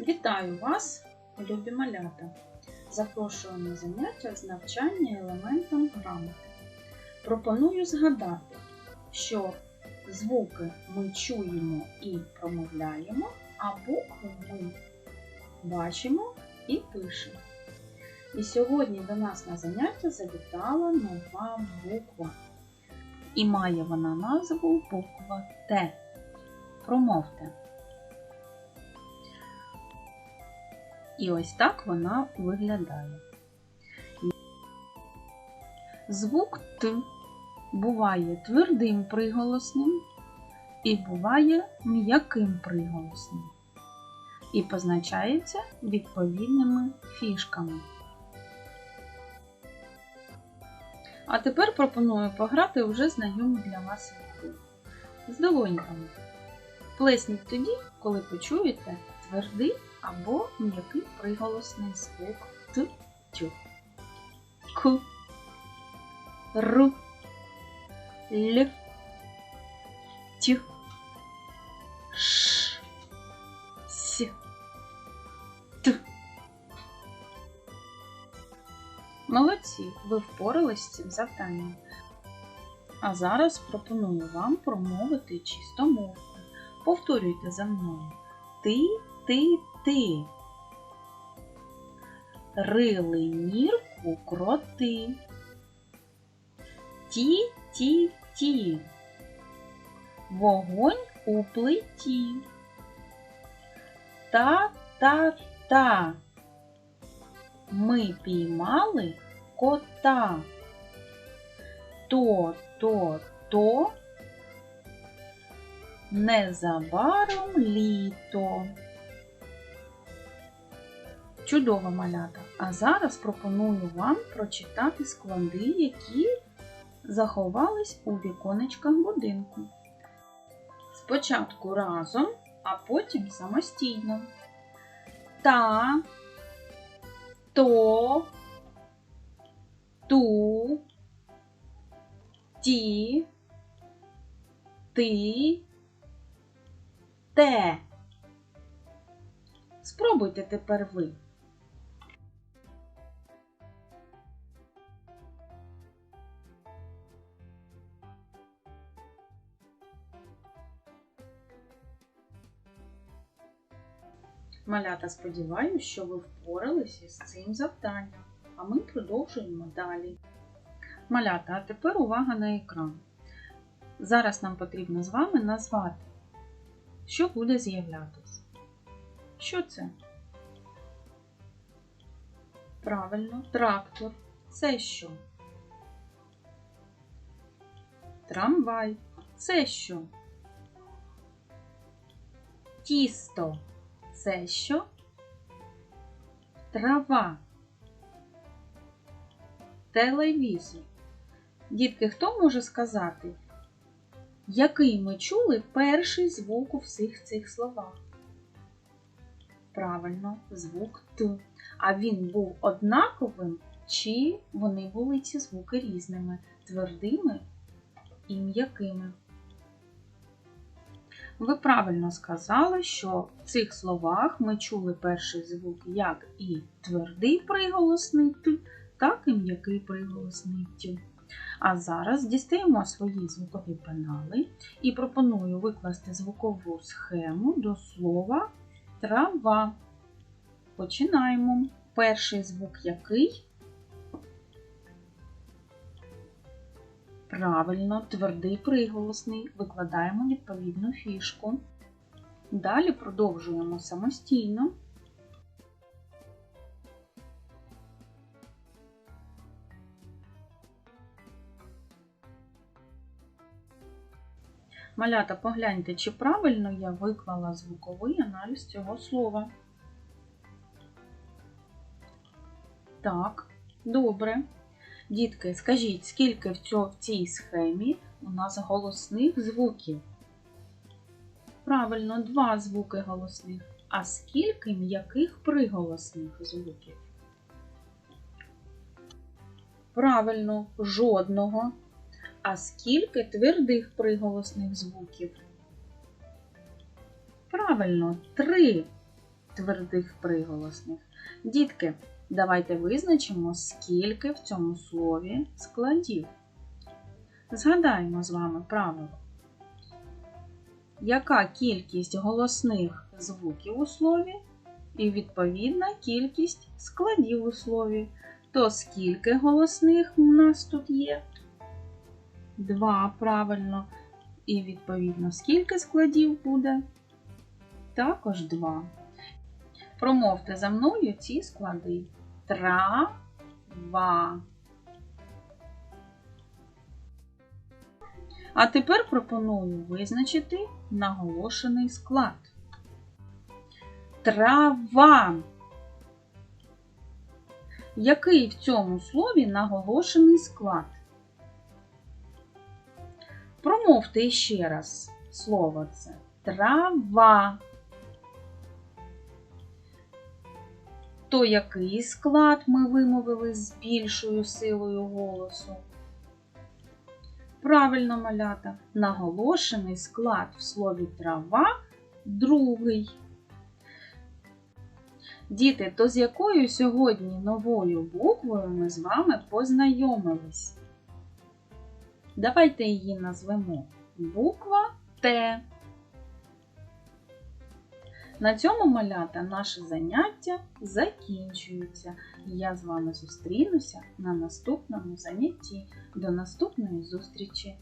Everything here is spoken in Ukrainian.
Вітаю вас, любі малята! Запрошую на заняття з навчання елементам грамоти. Пропоную згадати, що звуки ми чуємо і промовляємо, а букви ми бачимо і пишемо. І сьогодні до нас на заняття завітала нова буква. І має вона назву буква Т. Промовте. І ось так вона виглядає. Звук Т буває твердим приголосним і буває м'яким приголосним. І позначається відповідними фішками. А тепер пропоную пограти вже знайому для вас ігру. З долоньками. Плесніть тоді, коли почуєте твердий або м'який приголосний звук Т, Тю. К, Р, Л, Т, Ш, С, Т. Молодці, ви впорались з цим завданням. А зараз пропоную вам промовити чистомовку. Повторюйте за мною. Ти, ти, ти. Рили нірку кроти. Ті, ті, ті. Вогонь у плиті. Та, та, та. Ми піймали кота. То, то, то. Незабаром літо. Чудова малята! А зараз пропоную вам прочитати склади, які заховались у віконечках будинку. Спочатку разом, а потім самостійно. Та, то, ту, ті, ти, те. Спробуйте тепер ви. Малята, сподіваюся, що ви впоралися з цим завданням, а ми продовжуємо далі. Малята, а тепер увага на екран. Зараз нам потрібно з вами назвати, що буде з'являтися. Що це? Правильно, трактор. Це що? Трамвай. Це що? Тісто. Це що? Трава. Телевізор. Дітки, хто може сказати, який ми чули перший звук у всіх цих словах? Правильно, звук Т. А він був однаковим, чи вони були ці звуки різними, твердими і м'якими? Ви правильно сказали, що в цих словах ми чули перший звук як і твердий приголосний Т, так і м'який приголосний Т. А зараз дістаємо свої звукові пенали і пропоную викласти звукову схему до слова трава. Починаємо. Перший звук який? Правильно, твердий приголосний. Викладаємо відповідну фішку. Далі продовжуємо самостійно. Малята, погляньте, чи правильно я виклала звуковий аналіз цього слова. Так, добре. Дітки, скажіть, скільки в цій схемі у нас голосних звуків? Правильно, два звуки голосних. А скільки м'яких приголосних звуків? Правильно, жодного. А скільки твердих приголосних звуків? Правильно, три. твердих приголосних. Дітки, давайте визначимо, скільки в цьому слові складів. Згадаємо з вами правило. Яка кількість голосних звуків у слові і відповідна кількість складів у слові? То скільки голосних у нас тут є? Два, правильно. І відповідно, скільки складів буде? Також два. Промовте за мною ці склади. Трава. А тепер пропоную визначити наголошений склад. Трава. Який в цьому слові наголошений склад? Промовте ще раз слово це. Трава. То який склад ми вимовили з більшою силою голосу? Правильно малята, наголошений склад в слові трава другий. Діти, то з якою сьогодні новою буквою ми з вами познайомились? Давайте її назвемо буква Т. На цьому малята наше заняття закінчується. Я з вами зустрінуся на наступному занятті. До наступної зустрічі!